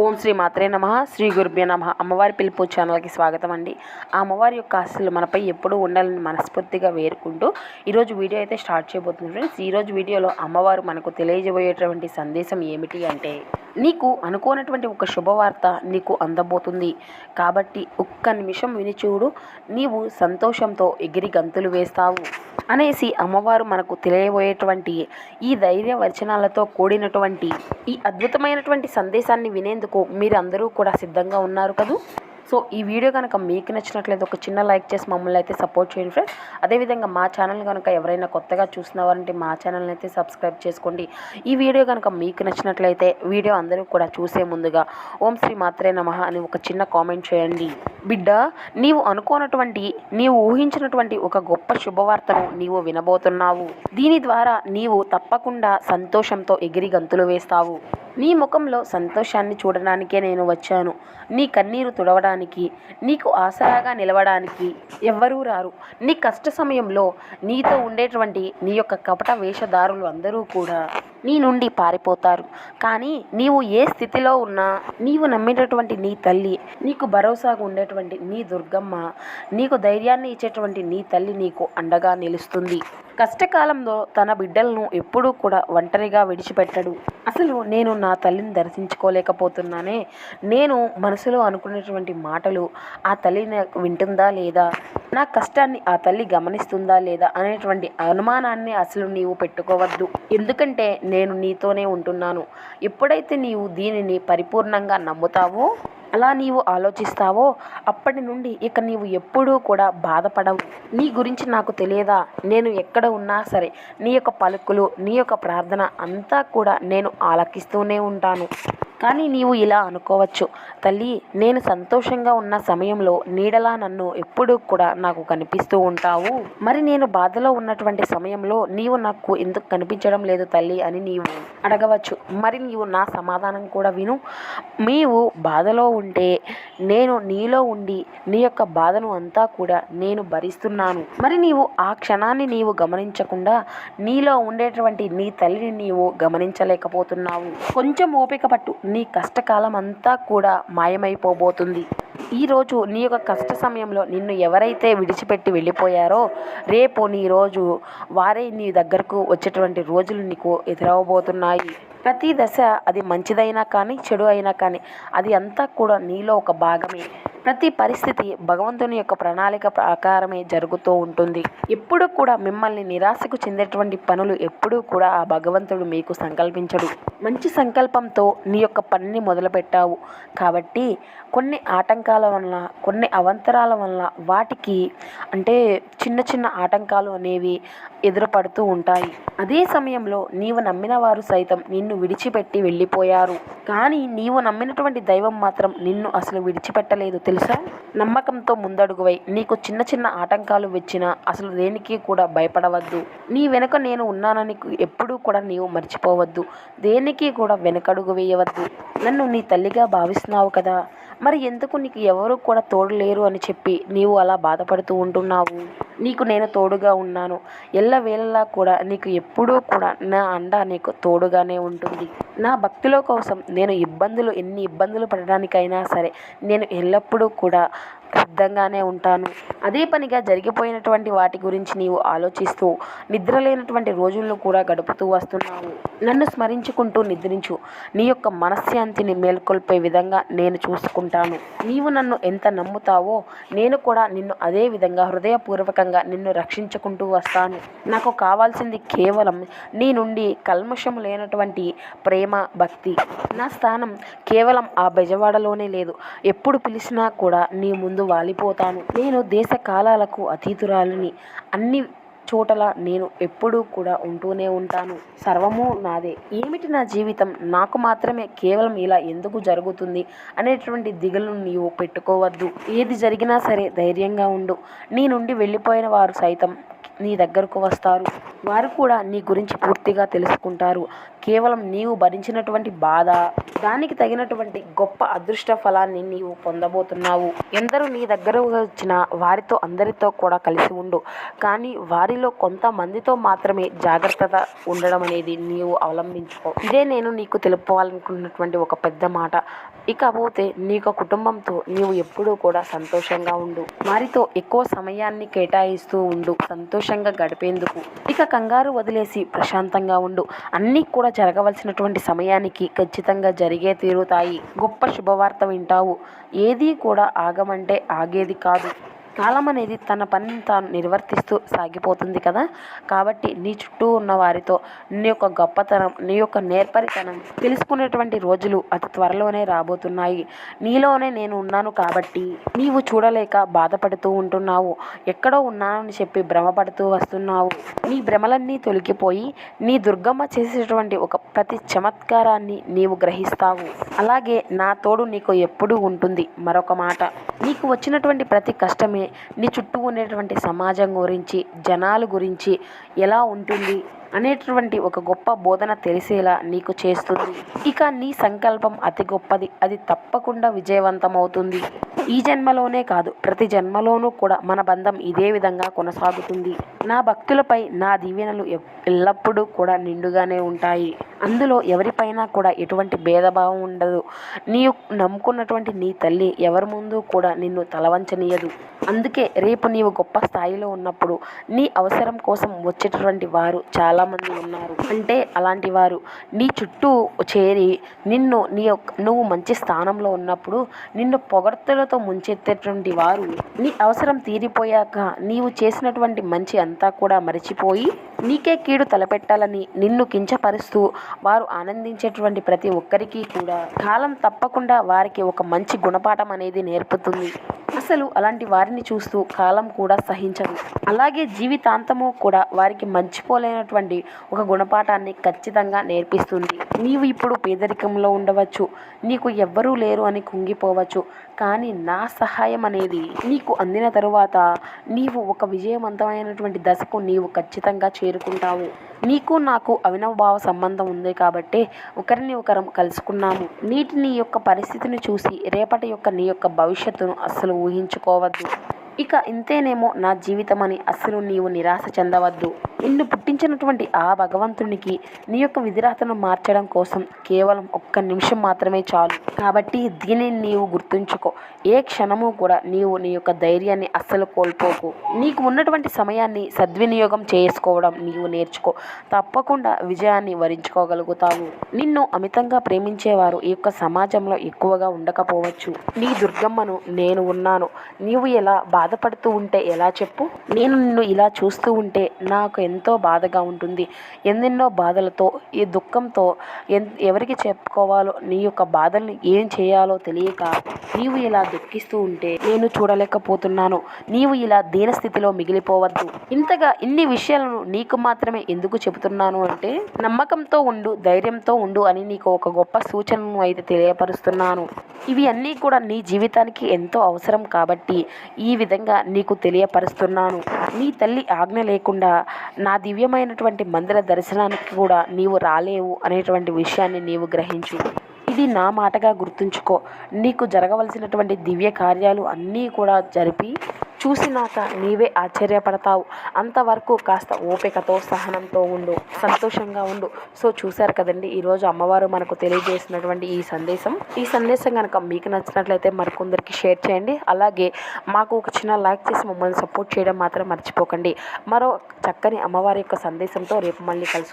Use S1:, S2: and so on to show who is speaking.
S1: ఓం శ్రీ మాత్రే నమ. శ్రీ గురుభ్య నమ. అమ్మవారి పిలుపు ఛానల్కి స్వాగతం అండి. ఆ అమ్మవారి యొక్క ఆశలు మనపై ఎప్పుడూ ఉండాలని మనస్ఫూర్తిగా వేరుకుంటూ ఈరోజు వీడియో అయితే స్టార్ట్ చేయబోతుంది ఫ్రెండ్స్. ఈరోజు వీడియోలో అమ్మవారు మనకు తెలియజేయబోయేటువంటి సందేశం ఏమిటి అంటే నీకు అనుకోనటువంటి ఒక శుభవార్త నీకు అందబోతుంది. కాబట్టి ఒక్క నిమిషం విని చూడు. నీవు సంతోషంతో ఎగిరి గంతులు వేస్తావు అనేసి అమ్మవారు మనకు తెలియబోయేటువంటి ఈ ధైర్య వచనాలతో కూడినటువంటి ఈ అద్భుతమైనటువంటి సందేశాన్ని వినేందుకు మీరందరూ కూడా సిద్ధంగా ఉన్నారు కదూ? సో ఈ వీడియో కనుక మీకు నచ్చినట్లయితే ఒక చిన్న లైక్ చేసి మమ్మల్ని అయితే సపోర్ట్ చేయండి ఫ్రెండ్స్. అదేవిధంగా మా ఛానల్ కనుక ఎవరైనా కొత్తగా చూసినవారంటే మా ఛానల్ని అయితే సబ్స్క్రైబ్ చేసుకోండి. ఈ వీడియో కనుక మీకు నచ్చినట్లయితే వీడియో అందరూ కూడా చూసే ముందుగా ఓం శ్రీ మాత్రే నమ అని ఒక చిన్న కామెంట్ చేయండి. బిడ్డ నీవు అనుకోనటువంటి నీవు ఊహించినటువంటి ఒక గొప్ప శుభవార్తను నీవు వినబోతున్నావు. దీని ద్వారా నీవు తప్పకుండా సంతోషంతో ఎగిరి గంతులు వేస్తావు. నీ ముఖంలో సంతోషాన్ని చూడడానికే నేను వచ్చాను. నీ కన్నీరు తుడవడానికి నీకు ఆసరాగా నిలవడానికి ఎవ్వరూ రారు. నీ కష్ట సమయంలో నీతో ఉండేటువంటి నీ యొక్క కపట వేషధారులు అందరూ కూడా నీ నుండి పారిపోతారు. కానీ నీవు ఏ స్థితిలో ఉన్నా నీవు నమ్మినటువంటి నీ తల్లి నీకు భరోసాగా ఉండేటువంటి నీ దుర్గమ్మ నీకు ధైర్యాన్ని ఇచ్చేటువంటి నీ తల్లి నీకు అండగా నిలుస్తుంది. కష్టకాలంలో తన బిడ్డలను ఎప్పుడూ కూడా ఒంటరిగా విడిచిపెట్టడు. అసలు నేను నా తల్లిని దర్శించుకోలేకపోతున్నానే? నేను మనసులో అనుకునేటువంటి మాటలు ఆ తల్లిని వింటుందా లేదా? నా కష్టాన్ని ఆ తల్లి గమనిస్తుందా లేదా? అనేటువంటి అనుమానాన్ని అసలు నీవు పెట్టుకోవద్దు. ఎందుకంటే నేను నీతోనే ఉంటున్నాను. ఎప్పుడైతే నీవు దీనిని పరిపూర్ణంగా నమ్ముతావో అలా నీవు ఆలోచిస్తావో అప్పటి నుండి ఇక నీవు ఎప్పుడూ కూడా బాధపడవు. నీ గురించి నాకు తెలియదా? నేను ఎక్కడ ఉన్నా సరే నీ యొక్క పలుకులు నీ యొక్క ప్రార్థన అంతా కూడా నేను ఆలకిస్తూనే ఉంటాను. కానీ నీవు ఇలా అనుకోవచ్చు. తల్లి నేను సంతోషంగా ఉన్న సమయంలో నీడలా నన్ను ఎప్పుడూ కూడా నాకు కనిపిస్తూ ఉంటావు. మరి నేను బాధలో ఉన్నటువంటి సమయంలో నీవు నాకు ఎందుకు కనిపించడం లేదు తల్లి అని నీవు అడగవచ్చు. మరి నీవు నా సమాధానం కూడా విను. నీవు బాధలో ఉంటే నేను నీలో ఉండి నీ యొక్క బాధను అంతా కూడా నేను భరిస్తున్నాను. మరి నీవు ఆ క్షణాన్ని నీవు గమనించకుండా నీలో ఉండేటువంటి నీ తల్లిని నీవు గమనించలేకపోతున్నావు. కొంచెం ఓపిక పట్టు. నీ కష్టకాలం అంతా కూడా మాయమైపోబోతుంది. ఈరోజు నీ యొక్క కష్ట సమయంలో నిన్ను ఎవరైతే విడిచిపెట్టి వెళ్ళిపోయారో రేపు నీ రోజు వారే నీ దగ్గరకు వచ్చేటువంటి రోజులు నీకు ఎదురవబోతున్నాయి. ప్రతి దశ అది మంచిదైనా కానీ చెడు అయినా కానీ అది అంతా కూడా నీలో ఒక భాగమే. ప్రతి పరిస్థితి భగవంతుని యొక్క ప్రణాళిక ప్రకారమే జరుగుతూ ఉంటుంది. ఎప్పుడు కూడా మిమ్మల్ని నిరాశకు చెందేటువంటి పనులు ఎప్పుడూ కూడా ఆ భగవంతుడు మీకు సంకల్పించడు. మంచి సంకల్పంతో నీ యొక్క పనిని మొదలుపెట్టావు. కాబట్టి కొన్ని ఆటంకాల వలన కొన్ని అవంతరాల వలన వాటికి అంటే చిన్న చిన్న ఆటంకాలు అనేవి ఎదురుపడుతూ ఉంటాయి. అదే సమయంలో నీవు నమ్మిన వారు సైతం నిన్ను విడిచిపెట్టి వెళ్ళిపోయారు. కానీ నీవు నమ్మినటువంటి దైవం మాత్రం నిన్ను అసలు విడిచిపెట్టలేదు. తెలుసా? నమ్మకంతో ముందడుగువై నీకు చిన్న చిన్న ఆటంకాలు వచ్చినా అసలు దేనికి కూడా భయపడవద్దు. నీ వెనుక నేను ఉన్నానని ఎప్పుడూ కూడా నీవు మర్చిపోవద్దు. దేనికి కూడా వెనకడుగు వేయవద్దు. నన్ను నీ తల్లిగా భావిస్తున్నావు కదా. మరి ఎందుకు నీకు ఎవరు కూడా తోడు లేరు అని చెప్పి నీవు అలా బాధపడుతూ ఉంటున్నావు? నీకు నేను తోడుగా ఉన్నాను. ఎల్లవేళలా కూడా నీకు ఎప్పుడూ కూడా నా అండ నీకు తోడుగానే ఉంటుంది. నా భక్తుల కోసం నేను ఇబ్బందులు ఎన్ని ఇబ్బందులు పడడానికైనా సరే నేను ఎల్లప్పుడూ కూడా సిద్ధంగానే ఉంటాను. అదే పనిగా జరిగిపోయినటువంటి వాటి గురించి నీవు ఆలోచిస్తూ నిద్రలేనటువంటి రోజులను కూడా గడుపుతూ వస్తున్నావు. నన్ను స్మరించుకుంటూ నిద్రించు. నీ యొక్క మనశ్శాంతిని మేల్కొల్పే విధంగా నేను చూసుకుంటాను. నీవు నన్ను ఎంత నమ్ముతావో నేను కూడా నిన్ను అదే విధంగా హృదయపూర్వకంగా నిన్ను రక్షించుకుంటూ వస్తాను. నాకు కావాల్సింది కేవలం నీ నుండి కల్మషం లేనటువంటి ప్రేమ భక్తి. నా స్థానం కేవలం ఆ బెజవాడలోనే లేదు. ఎప్పుడు పిలిచినా కూడా నీ ముందు వాలిపోతాను. నేను దేశ కాలాలకు అతీతురాలిని. అన్ని చోటల నేను ఎప్పుడూ కూడా ఉంటూనే ఉంటాను. సర్వము నాదే. ఏమిటి నా జీవితం? నాకు మాత్రమే కేవలం ఇలా ఎందుకు జరుగుతుంది అనేటువంటి దిగులను నీవు పెట్టుకోవద్దు. ఏది జరిగినా సరే ధైర్యంగా ఉండు. నీ నుండి వెళ్ళిపోయిన వారు సైతం నీ దగ్గరకు వస్తారు. వారు కూడా నీ గురించి పూర్తిగా తెలుసుకుంటారు. కేవలం నీవు భరించినటువంటి బాధ దానికి తగినటువంటి గొప్ప అదృష్ట ఫలాన్ని నీవు పొందబోతున్నావు. ఎందరూ నీ దగ్గర వచ్చిన వారితో అందరితో కూడా కలిసి ఉండు. కానీ వారిలో కొంతమందితో మాత్రమే జాగ్రత్తగా ఉండడం అనేది నీవు అవలంబించుకో. ఇదే నేను నీకు తెలుపుకోవాలనుకున్నటువంటి ఒక పెద్ద మాట. ఇకపోతే నీ యొక్క కుటుంబంతో నీవు ఎప్పుడూ కూడా సంతోషంగా ఉండు. వారితో ఎక్కువ సమయాన్ని కేటాయిస్తూ ఉండు. సంతోషంగా గడిపేందుకు. ఇక కంగారు వదిలేసి ప్రశాంతంగా ఉండు. అన్నీ కూడా జరగవలసినటువంటి సమయానికి ఖచ్చితంగా జరిగే తీరుతాయి. గొప్ప శుభవార్త వింటావు. ఏదీ కూడా ఆగమంటే ఆగేది కాదు. కాలం అనేది తన పనిని తాను నిర్వర్తిస్తూ సాగిపోతుంది కదా? కాబట్టి నీ చుట్టూ ఉన్న వారితో నీ యొక్క గొప్పతనం నీ యొక్క నేర్పరితనం తెలుసుకునేటువంటి రోజులు అతి త్వరలోనే రాబోతున్నాయి. నీలోనే నేను ఉన్నాను కాబట్టి నీవు చూడలేక బాధపడుతూ ఉంటున్నావు. ఎక్కడో ఉన్నానని చెప్పి భ్రమపడుతూ వస్తున్నావు. నీ భ్రమలన్నీ తొలగిపోయి నీ దుర్గమ్మ చేసేటువంటి ఒక ప్రతి చమత్కారాన్ని నీవు గ్రహిస్తావు. అలాగే నా తోడు నీకు ఎప్పుడూ ఉంటుంది. మరొక మాట నీకు వచ్చినటువంటి ప్రతి కష్టమే నీ చుట్టూ ఉండేటువంటి సమాజం గురించి జనాల గురించి ఎలా ఉంటుంది అనేటువంటి ఒక గొప్ప బోధన తెలిసేలా నీకు చేస్తుంది. ఇక నీ సంకల్పం అతి గొప్పది. అది తప్పకుండా విజయవంతమవుతుంది. ఈ జన్మలోనే కాదు ప్రతి జన్మలోనూ కూడా మన బంధం ఇదే విధంగా కొనసాగుతుంది. నా భక్తులపై నా దీవెనలు ఎల్లప్పుడూ కూడా నిండుగానే ఉంటాయి. అందులో ఎవరిపైనా కూడా ఎటువంటి భేదభావం ఉండదు. నీ నమ్ముకున్నటువంటి నీ తల్లి ఎవరి ముందు కూడా నిన్ను తలవంచనీయదు. అందుకే రేపు నీవు గొప్ప స్థాయిలో ఉన్నప్పుడు నీ అవసరం కోసం వచ్చేటటువంటి వారు చాలామంది ఉన్నారు. అంటే అలాంటి వారు నీ చుట్టూ చేరి నిన్ను నీ యొక్క నువ్వు మంచి స్థానంలో ఉన్నప్పుడు నిన్ను పొగడ్తలతో ముంచెత్తేటువంటి వారు నీ అవసరం తీరిపోయాక నీవు చేసినటువంటి మంచి అంతా కూడా మరిచిపోయి నీకే కీడు తలపెట్టాలని నిన్ను కించపరుస్తూ వారు ఆనందించేటువంటి ప్రతి ఒక్కరికి కూడా కాలం తప్పకుండా వారికి ఒక మంచి గుణపాఠం అనేది నేర్పుతుంది. అసలు అలాంటి వారిని చూస్తూ కాలం కూడా సహించదు. అలాగే జీవితాంతము కూడా వారికి మర్చిపోలేనటువంటి ఒక గుణపాఠాన్ని ఖచ్చితంగా నేర్పిస్తుంది. నీవు ఇప్పుడు పేదరికంలో ఉండవచ్చు. నీకు ఎవ్వరూ లేరు అని కుంగిపోవచ్చు. కానీ నా సహాయం అనేది నీకు అందిన తరువాత నీవు ఒక విజయవంతమైనటువంటి దశకు నీవు ఖచ్చితంగా చేరుకుంటావు. నీకు నాకు అవినవభావ సంబంధం ఉంది కాబట్టి ఒకరిని ఒకరం కలుసుకున్నాము. నీటి నీ యొక్క పరిస్థితిని చూసి రేపటి యొక్క నీ యొక్క భవిష్యత్తును అస్సలు ఊహించుకోవద్దు ఇక ఇంతేనేమో నా జీవితం అని అస్సలు నీవు నిరాశ చెందవద్దు. నిన్ను పుట్టించినటువంటి ఆ భగవంతునికి నీ యొక్క విధిరాతను మార్చడం కోసం కేవలం ఒక్క నిమిషం మాత్రమే చాలు. కాబట్టి దీనిని నీవు గుర్తుంచుకో. ఏ క్షణము కూడా నీవు నీ యొక్క ధైర్యాన్ని అస్సలు కోల్పోకు. నీకు ఉన్నటువంటి సమయాన్ని సద్వినియోగం చేసుకోవడం నీవు నేర్చుకో. తప్పకుండా విజయాన్ని వరించుకోగలుగుతావు. నిన్ను అమితంగా ప్రేమించేవారు ఈ యొక్క సమాజంలో ఎక్కువగా ఉండకపోవచ్చు. నీ దుర్గమ్మను నేను ఉన్నాను. నీవు ఎలా బాధపడుతూ ఉంటే ఎలా చెప్పు? నేను నిన్ను ఇలా చూస్తూ ఉంటే నాకు ఎంతో బాధగా ఉంటుంది. ఎన్నెన్నో బాధలతో ఈ దుఃఖంతో ఎన్ ఎవరికి చెప్పుకోవాలో నీ యొక్క బాధల్ని ఏం చేయాలో తెలియక నీవు ఇలా దుఃఖిస్తూ ఉంటే నేను చూడలేకపోతున్నాను. నీవు ఇలా దీనస్థితిలో మిగిలిపోవద్దు. ఇంతగా ఇన్ని విషయాలను నీకు మాత్రమే ఎందుకు చెబుతున్నాను అంటే నమ్మకంతో ఉండు ధైర్యంతో ఉండు అని నీకు ఒక గొప్ప సూచనను అయితే తెలియపరుస్తున్నాను. ఇవి అన్నీ కూడా నీ జీవితానికి ఎంతో అవసరం కాబట్టి ఈ విధంగా నీకు తెలియపరుస్తున్నాను. నీ తల్లి ఆజ్ఞ లేకుండా నా దివ్యమైనటువంటి మందిర దర్శనానికి కూడా నీవు రాలేవు అనేటువంటి విషయాన్ని నీవు గ్రహించు. ఇది నా మాటగా గుర్తుంచుకో. నీకు జరగవలసినటువంటి దివ్య కార్యాలు అన్నీ కూడా జరిపి చూసినాక నీవే ఆశ్చర్యపడతావు. అంతవరకు కాస్త ఓపికతో సహనంతో ఉండు. సంతోషంగా ఉండు. సో చూశారు కదండి ఈరోజు అమ్మవారు మనకు తెలియజేసినటువంటి ఈ సందేశం. ఈ సందేశం కనుక మీకు నచ్చినట్లయితే మరికొందరికి షేర్ చేయండి. అలాగే మాకు ఒక చిన్న లైక్ చేసి మమ్మల్ని సపోర్ట్ చేయడం మాత్రం మర్చిపోకండి. మరో చక్కని అమ్మవారి యొక్క సందేశంతో రేపు మళ్ళీ కలుసు